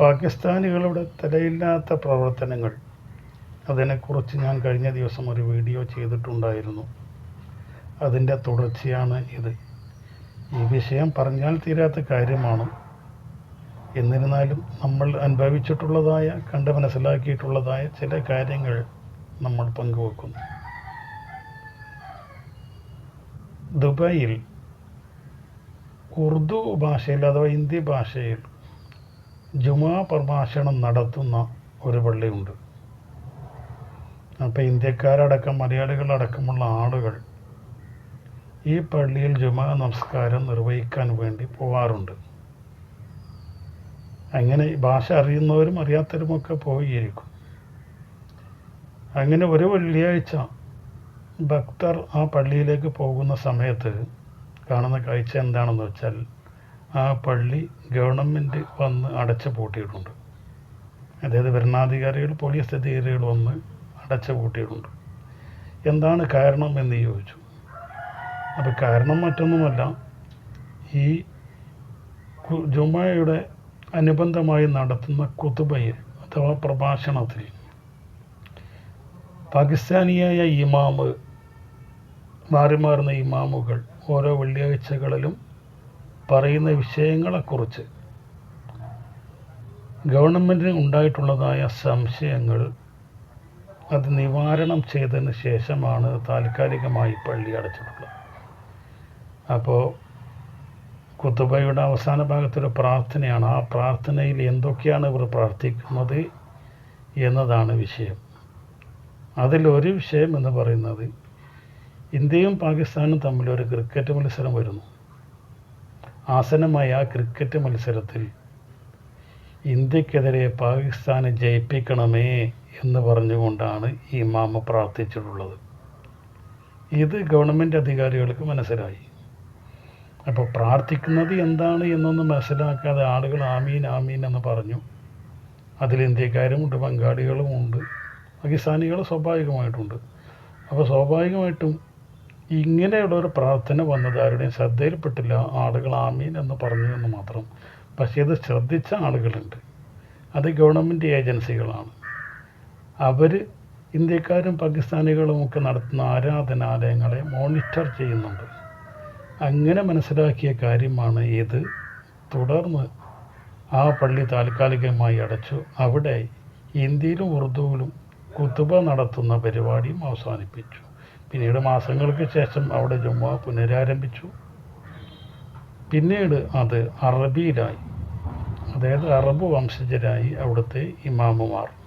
പാകിസ്ഥാനികളുടെ തലയില്ലാത്ത പ്രവർത്തനങ്ങൾ. അതിനെക്കുറിച്ച് ഞാൻ കഴിഞ്ഞ ദിവസം ഒരു വീഡിയോ ചെയ്തിട്ടുണ്ടായിരുന്നു. അതിന്റെ തുടർച്ചയാണ് ഇത്. ഈ വിഷയം പറഞ്ഞാൽ തീരാത്ത കാര്യമാണ്. എന്നിരുന്നാലും നമ്മൾ അനുഭവിച്ചിട്ടുള്ളതായ കണ്ട് മനസ്സിലാക്കിയിട്ടുള്ളതായ ചില കാര്യങ്ങൾ നമ്മൾ പങ്കുവെക്കുന്നു. ദുബായിൽ ഉറുദു ഭാഷയിൽ അഥവാ ഹിന്ദി ഭാഷയിൽ ജുമാ പ്രഭാഷണം നടത്തുന്ന ഒരു പള്ളിയുണ്ട്. അപ്പോൾ ഇന്ത്യക്കാരടക്കം മലയാളികളടക്കമുള്ള ആളുകൾ ഈ പള്ളിയിൽ ജുമാ നമസ്കാരം നിർവഹിക്കാൻ വേണ്ടി പോവാറുണ്ട്. അങ്ങനെ ഭാഷ അറിയുന്നവരും അറിയാത്തവരുമൊക്കെ പോയിരിക്കും. അങ്ങനെ ഒരു വെള്ളിയാഴ്ച ഭക്തർ ആ പള്ളിയിലേക്ക് പോകുന്ന സമയത്ത് കാണുന്ന കാഴ്ച എന്താണെന്ന് വെച്ചാൽ ആ പള്ളി ഗവൺമെന്റ് വന്ന് അടച്ചു പൂട്ടിയിട്ടുണ്ട്. അതായത് ഭരണാധികാരികൾ പോലീസ് അധികാരികൾ വന്ന് അടച്ചു പൂട്ടിയിട്ടുണ്ട്. എന്താണ് കാരണം എന്ന് ചോദിച്ചു. അപ്പോൾ കാരണം മറ്റൊന്നുമല്ല ഈ ജുമായയുടെ അനുബന്ധമായി നടത്തുന്ന കുതുബയിൽ അഥവാ പ്രഭാഷണത്തിൽ പാകിസ്ഥാനിയായ ഇമാമ് മാറി മാറുന്ന ഇമാമുകൾ ഓരോ വെള്ളിയാഴ്ചകളിലും പറയുന്ന വിഷയങ്ങളെക്കുറിച്ച് ഗവൺമെന്റിന് ഉണ്ടായിട്ടുള്ളതായ സംശയങ്ങൾ അത് നിവാരണം ചെയ്തതിന് ശേഷമാണ് താൽക്കാലികമായി പള്ളി അടച്ചിട്ടുള്ളത്. അപ്പോൾ കുത്തുബയുടെ അവസാന ഭാഗത്തൊരു പ്രാർത്ഥനയാണ്. ആ പ്രാർത്ഥനയിൽ എന്തൊക്കെയാണ് ഇവർ പ്രാർത്ഥിക്കുന്നത് എന്നതാണ് വിഷയം. അതിലൊരു വിഷയം എന്ന് പറയുന്നത് ഇന്ത്യയും പാകിസ്ഥാനും തമ്മിലൊരു ക്രിക്കറ്റ് മത്സരം വരുന്നു. ആസനമായ ആ ക്രിക്കറ്റ് മത്സരത്തിൽ ഇന്ത്യക്കെതിരെ പാകിസ്ഥാനെ ജയിപ്പിക്കണമേ എന്ന് പറഞ്ഞുകൊണ്ടാണ് ഈ മാമ പ്രാർത്ഥിച്ചിട്ടുള്ളത്. ഇത് ഗവൺമെന്റ് അധികാരികൾക്ക് മനസ്സിലായി. അപ്പോൾ പ്രാർത്ഥിക്കുന്നത് എന്താണ് എന്നൊന്നും മനസ്സിലാക്കാതെ ആളുകൾ ആമീൻ ആമീൻ എന്ന് പറഞ്ഞു. അതിൽ ഇന്ത്യക്കാരുമുണ്ട് ബംഗാളികളുമുണ്ട് പാകിസ്ഥാനികൾ സ്വാഭാവികമായിട്ടുണ്ട്. അപ്പോൾ സ്വാഭാവികമായിട്ടും ഇങ്ങനെയുള്ള ഒരു പ്രാർത്ഥന വന്നത് ആരുടെയും ശ്രദ്ധയിൽപ്പെട്ടില്ല. ആളുകൾ ആമീൻ എന്ന് പറഞ്ഞു എന്ന് മാത്രം. പക്ഷേ ഇത് ശ്രദ്ധിച്ച ആളുകളുണ്ട്. അത് ഗവൺമെന്റ് ഏജൻസികളാണ് അവർ ഇന്ത്യക്കാരും പാകിസ്ഥാനികളും ഒക്കെ നടത്തുന്ന ആരാധനാലയങ്ങളെ മോണിറ്റർ ചെയ്യുന്നുണ്ട്. അങ്ങനെ മനസ്സിലാക്കിയ കാര്യമാണ് ഇത്. തുടർന്ന് ആ പള്ളി താൽക്കാലികമായി അടച്ചു. അവിടെ ഹിന്ദിയിലും ഉറുദുവിലും കുത്തുബ നടത്തുന്ന പരിപാടിയും അവസാനിപ്പിച്ചു. പിന്നീട് മാസങ്ങൾക്ക് ശേഷം അവിടെ ജുമ്മ പുനരാരംഭിച്ചു. പിന്നീട് അത് അറബിയിലായി. അതായത് അറബ് വംശജരായി അവിടുത്തെ ഇമാമുമാർ.